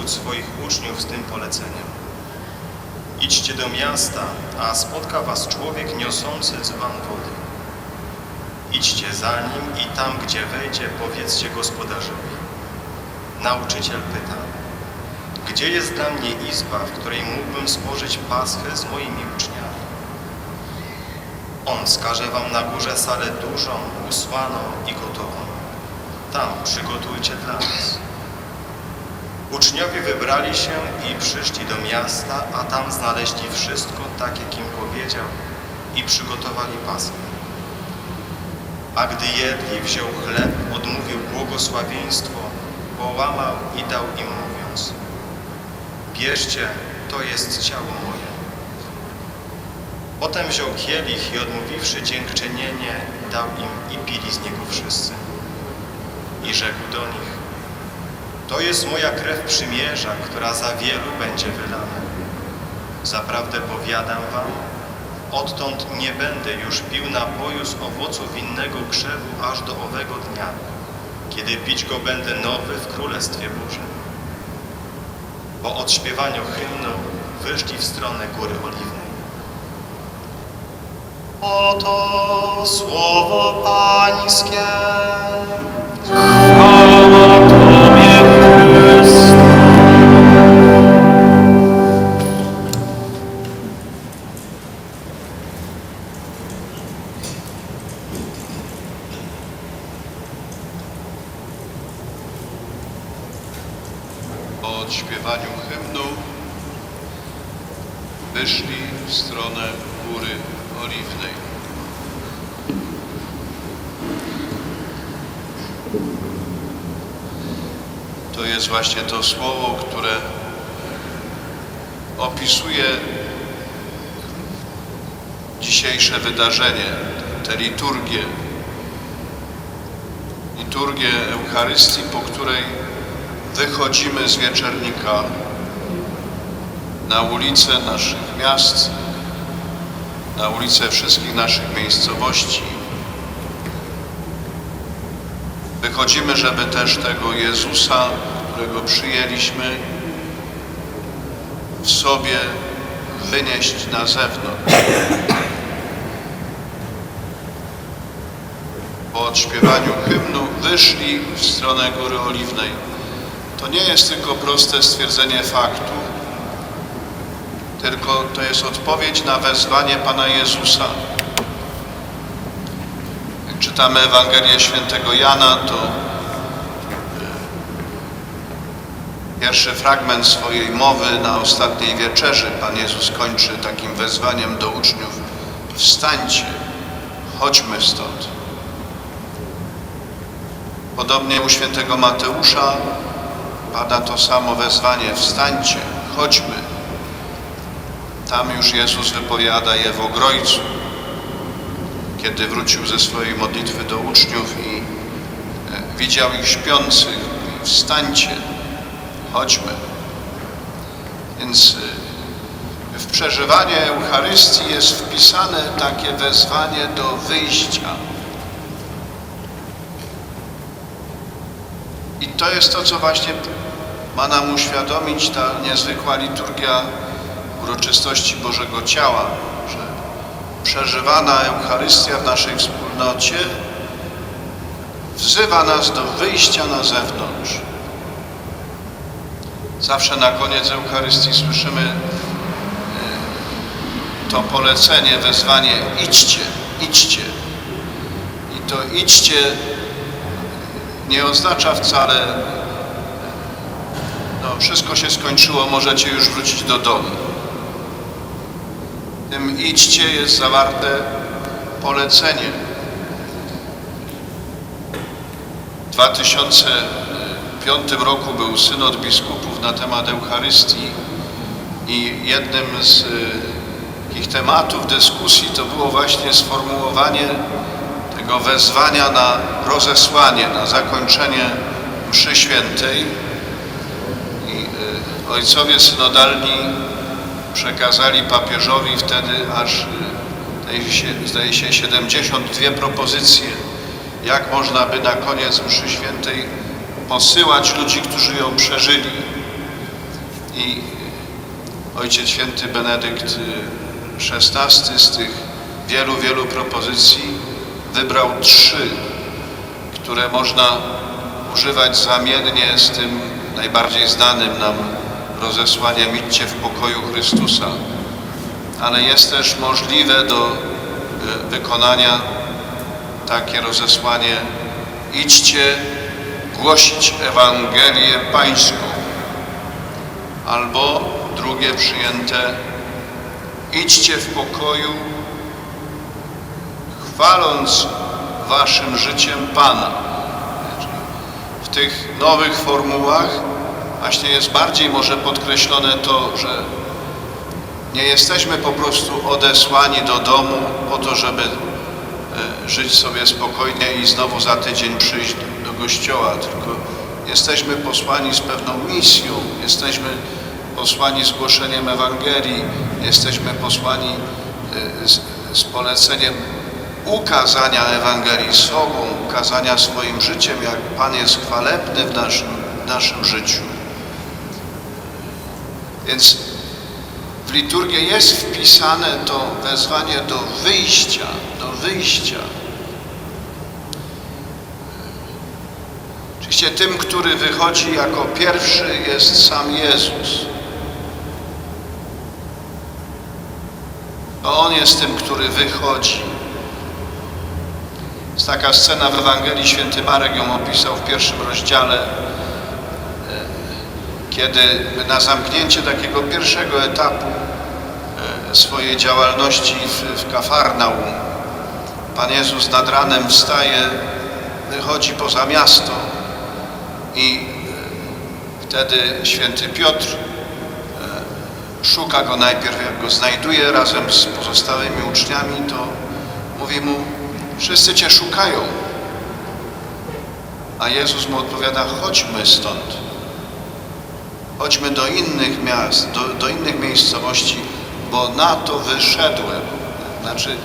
spośród swoich uczniów z tym poleceniem. Idźcie do miasta, a spotka was człowiek niosący dzban wody. Idźcie za nim i tam, gdzie wejdzie, powiedzcie gospodarzowi. Nauczyciel pyta, gdzie jest dla mnie izba, w której mógłbym spożyć paschę z moimi uczniami? On wskaże wam na górze salę dużą, usłaną i gotową. Tam przygotujcie dla nas. Uczniowie wybrali się i przyszli do miasta, a tam znaleźli wszystko tak, jak im powiedział i przygotowali paschę. A gdy jedli, wziął chleb, odmówił błogosławieństwo, połamał i dał im mówiąc Bierzcie, to jest ciało moje. Potem wziął kielich i odmówiwszy dziękczynienie, dał im i pili z niego wszyscy. I rzekł do nich, to jest moja krew przymierza, która za wielu będzie wylana. Zaprawdę powiadam wam, odtąd nie będę już pił napoju z owocu winnego krzewu aż do owego dnia, kiedy pić go będę nowy w Królestwie Bożym. Po odśpiewaniu hymnu wyszli w stronę Góry Oliwnej. Oto słowo Pańskie. Odśpiewaniu hymnu wyszli w stronę Góry Oliwnej. To jest właśnie to słowo, które opisuje dzisiejsze wydarzenie, tę liturgię. Liturgię Eucharystii, po której wychodzimy z wieczernika na ulice naszych miast, na ulice wszystkich naszych miejscowości. Wychodzimy, żeby też tego Jezusa, którego przyjęliśmy, w sobie wynieść na zewnątrz. Po odśpiewaniu hymnu wyszli w stronę Góry Oliwnej. To nie jest tylko proste stwierdzenie faktu, tylko to jest odpowiedź na wezwanie Pana Jezusa. Jak czytamy Ewangelię Świętego Jana, to e, pierwszy fragment swojej mowy na ostatniej wieczerzy Pan Jezus kończy takim wezwaniem do uczniów: Wstańcie, chodźmy stąd. Podobnie u świętego Mateusza pada to samo wezwanie: Wstańcie, chodźmy. Tam już Jezus wypowiada je w Ogrojcu, kiedy wrócił ze swojej modlitwy do uczniów i e, widział ich śpiących. Wstańcie, chodźmy. Więc e, w przeżywanie Eucharystii jest wpisane takie wezwanie do wyjścia. I to jest to, co właśnie ma nam uświadomić ta niezwykła liturgia uroczystości Bożego Ciała, że przeżywana Eucharystia w naszej wspólnocie wzywa nas do wyjścia na zewnątrz. Zawsze na koniec Eucharystii słyszymy e, to polecenie, wezwanie idźcie, idźcie. I to idźcie nie oznacza wcale wszystko się skończyło, możecie już wrócić do domu. W tym idźcie jest zawarte polecenie. W 2005 roku był synod biskupów na temat Eucharystii i jednym z y, takich tematów dyskusji to było właśnie sformułowanie tego wezwania na rozesłanie, na zakończenie mszy świętej. Y, ojcowie synodalni przekazali papieżowi wtedy aż, y, zdaje się, zdaje się, 72 propozycje, jak można by na koniec mszy świętej posyłać ludzi, którzy ją przeżyli. I Ojciec Święty Benedykt XVI z tych wielu, wielu propozycji wybrał trzy, które można używać zamiennie z tym najbardziej znanym nam rozesłaniem idźcie w pokoju Chrystusa. Ale jest też możliwe do e, wykonania takie rozesłanie idźcie głosić Ewangelię Pańską albo drugie przyjęte idźcie w pokoju chwaląc waszym życiem Pana. W tych nowych formułach właśnie jest bardziej może podkreślone to, że nie jesteśmy po prostu odesłani do domu po to, żeby e, żyć sobie spokojnie i znowu za tydzień przyjść do kościoła, tylko jesteśmy posłani z pewną misją, jesteśmy posłani z głoszeniem Ewangelii, jesteśmy posłani e, z, z poleceniem ukazania Ewangelii sobą, ukazania swoim życiem, jak Pan jest chwalebny w naszym, w naszym życiu. Więc w liturgię jest wpisane to wezwanie do wyjścia, do wyjścia. Oczywiście tym, który wychodzi jako pierwszy jest sam Jezus. To On jest tym, który wychodzi. Jest taka scena w Ewangelii, święty Marek ją opisał w pierwszym rozdziale, e, kiedy na zamknięcie takiego pierwszego etapu e, swojej działalności w, w Kafarnaum, Pan Jezus nad ranem wstaje, wychodzi poza miasto i e, wtedy święty Piotr szuka go najpierw, jak go znajduje razem z pozostałymi uczniami, to mówi mu, wszyscy Cię szukają. A Jezus mu odpowiada, chodźmy stąd. Chodźmy do innych miast, do, do innych miejscowości, bo na to wyszedłem. Znaczy,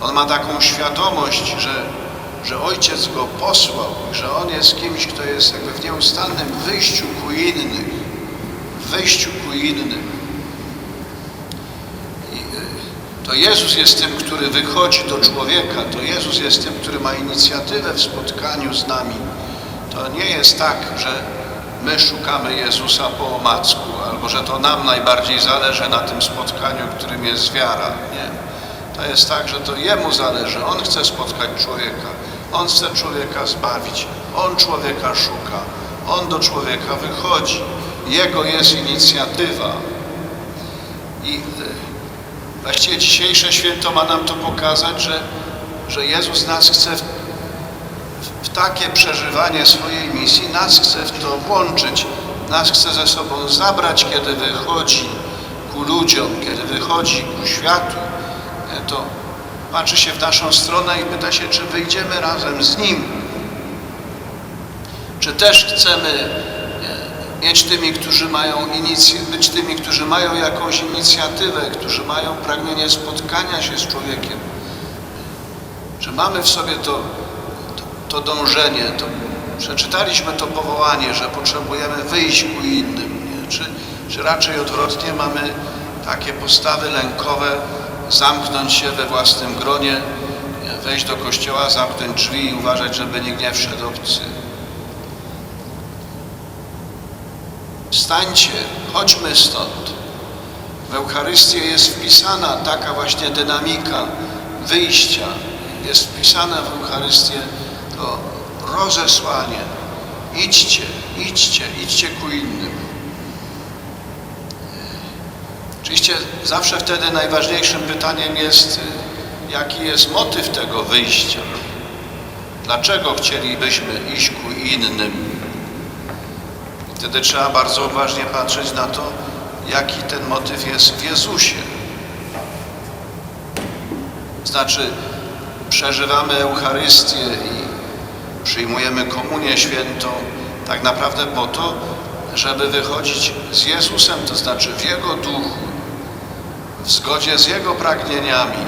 on ma taką świadomość, że, że Ojciec go posłał, że On jest kimś, kto jest jakby w nieustannym wyjściu ku innych, w wejściu ku innym. I y, to Jezus jest tym, który wychodzi do człowieka, to Jezus jest tym, który ma inicjatywę w spotkaniu z nami. To nie jest tak, że my szukamy Jezusa po omacku, albo że to nam najbardziej zależy na tym spotkaniu, którym jest wiara. Nie. To jest tak, że to Jemu zależy. On chce spotkać człowieka. On chce człowieka zbawić. On człowieka szuka. On do człowieka wychodzi. Jego jest inicjatywa. I y, właściwie dzisiejsze święto ma nam to pokazać, że, że Jezus nas chce w, w takie przeżywanie swojej misji, nas chce w to włączyć, nas chce ze sobą zabrać, kiedy wychodzi ku ludziom, kiedy wychodzi ku światu, e, to patrzy się w naszą stronę i pyta się, czy wyjdziemy razem z Nim. Czy też chcemy mieć tymi, którzy mają być tymi, którzy mają jakąś inicjatywę, którzy mają pragnienie spotkania się z człowiekiem. Czy mamy w sobie to, to, to dążenie, to, przeczytaliśmy to powołanie, że potrzebujemy wyjść ku innym, nie? Czy, czy raczej odwrotnie mamy takie postawy lękowe, zamknąć się we własnym gronie, nie? wejść do kościoła, zamknąć drzwi i uważać, żeby nikt nie wszedł obcy. Wstańcie, chodźmy stąd. W Eucharystię jest wpisana taka właśnie dynamika wyjścia. Jest wpisane w Eucharystię to rozesłanie. Idźcie, idźcie, idźcie ku innym. Oczywiście zawsze wtedy najważniejszym pytaniem jest, jaki jest motyw tego wyjścia. Dlaczego chcielibyśmy iść ku innym? Wtedy trzeba bardzo uważnie patrzeć na to, jaki ten motyw jest w Jezusie. Znaczy, przeżywamy Eucharystię i przyjmujemy Komunię Świętą tak naprawdę po to, żeby wychodzić z Jezusem, to znaczy w Jego duchu, w zgodzie z Jego pragnieniami,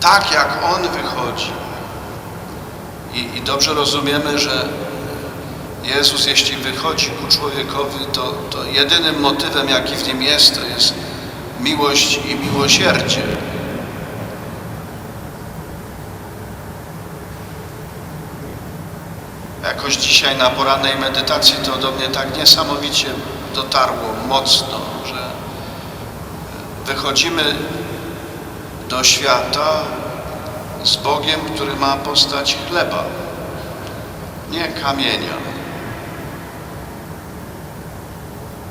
tak jak On wychodzi. I, i dobrze rozumiemy, że Jezus, jeśli wychodzi ku człowiekowi, to, to jedynym motywem, jaki w nim jest, to jest miłość i miłosierdzie. Jakoś dzisiaj na porannej medytacji to do mnie tak niesamowicie dotarło mocno, że wychodzimy do świata z Bogiem, który ma postać chleba, nie kamienia.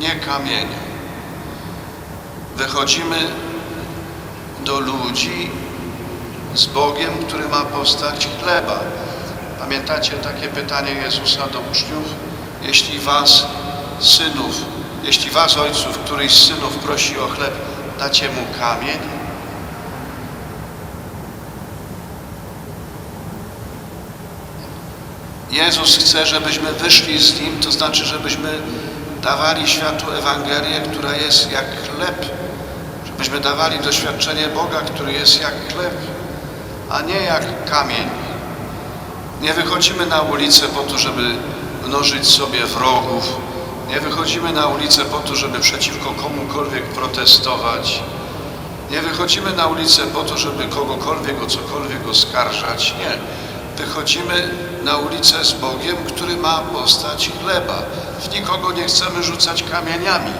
Nie kamienia. Wychodzimy do ludzi z Bogiem, który ma postać chleba. Pamiętacie takie pytanie Jezusa do uczniów? Jeśli was, synów, jeśli was, ojców, któryś z synów prosi o chleb, dacie mu kamień? Jezus chce, żebyśmy wyszli z Nim, to znaczy, żebyśmy dawali światu Ewangelię, która jest jak chleb, żebyśmy dawali doświadczenie Boga, który jest jak chleb, a nie jak kamień. Nie wychodzimy na ulicę po to, żeby mnożyć sobie wrogów. Nie wychodzimy na ulicę po to, żeby przeciwko komukolwiek protestować. Nie wychodzimy na ulicę po to, żeby kogokolwiek o cokolwiek oskarżać. Nie. Wychodzimy na ulicę z Bogiem, który ma postać chleba. W nikogo nie chcemy rzucać kamieniami.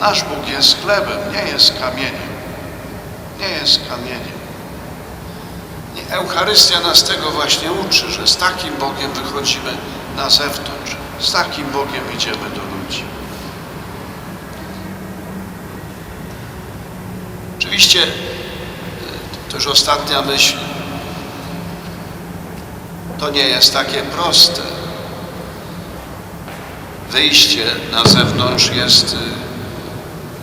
Nasz Bóg jest chlebem, nie jest kamieniem. Nie jest kamieniem. Eucharystia nas tego właśnie uczy, że z takim Bogiem wychodzimy na zewnątrz, z takim Bogiem idziemy do ludzi. Oczywiście, e, to już ostatnia myśl, to nie jest takie proste. Wyjście na zewnątrz jest,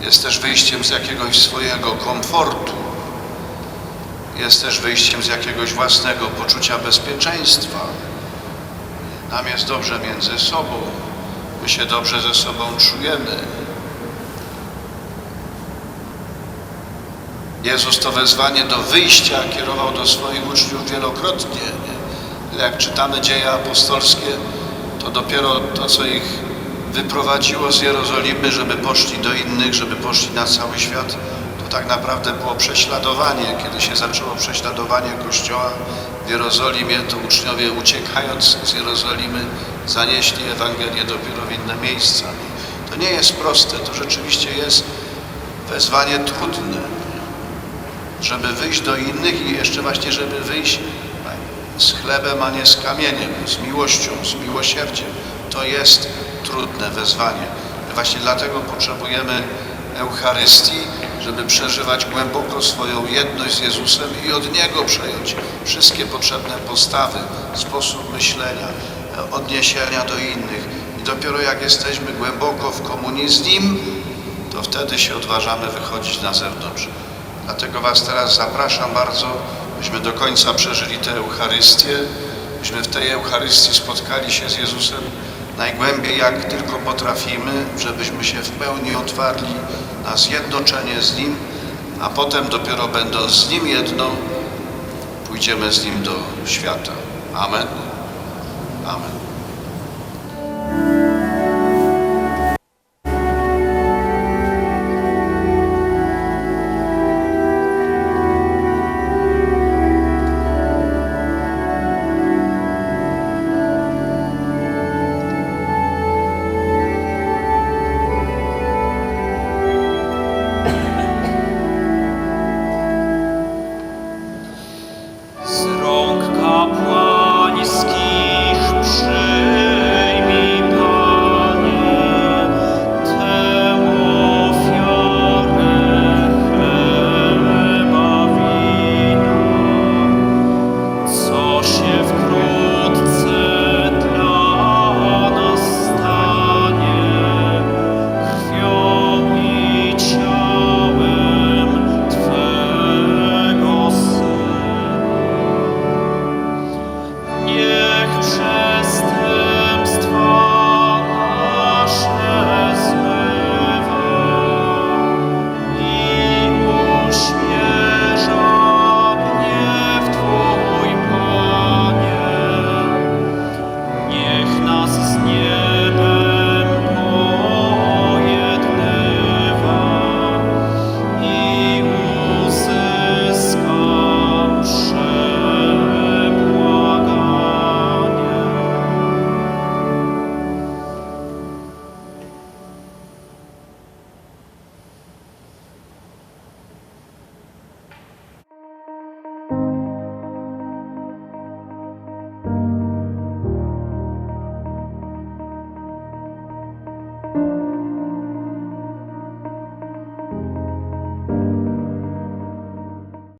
e, jest też wyjściem z jakiegoś swojego komfortu jest też wyjściem z jakiegoś własnego poczucia bezpieczeństwa. Nam jest dobrze między sobą, my się dobrze ze sobą czujemy. Jezus to wezwanie do wyjścia kierował do swoich uczniów wielokrotnie. Jak czytamy dzieje apostolskie, to dopiero to, co ich wyprowadziło z Jerozolimy, żeby poszli do innych, żeby poszli na cały świat, tak naprawdę było prześladowanie. Kiedy się zaczęło prześladowanie Kościoła w Jerozolimie, to uczniowie uciekając z Jerozolimy zanieśli Ewangelię dopiero w inne miejsca. To nie jest proste, to rzeczywiście jest wezwanie trudne, żeby wyjść do innych i jeszcze właśnie, żeby wyjść z chlebem, a nie z kamieniem, z miłością, z miłosierdziem. To jest trudne wezwanie. Właśnie dlatego potrzebujemy Eucharystii, żeby przeżywać głęboko swoją jedność z Jezusem i od Niego przejąć wszystkie potrzebne postawy, sposób myślenia, odniesienia do innych. I dopiero jak jesteśmy głęboko w komunii z Nim, to wtedy się odważamy wychodzić na zewnątrz. Dlatego Was teraz zapraszam bardzo, byśmy do końca przeżyli tę Eucharystię, byśmy w tej Eucharystii spotkali się z Jezusem najgłębiej jak tylko potrafimy, żebyśmy się w pełni otwarli na zjednoczenie z Nim, a potem dopiero będąc z Nim jedno, pójdziemy z Nim do świata. Amen. Amen.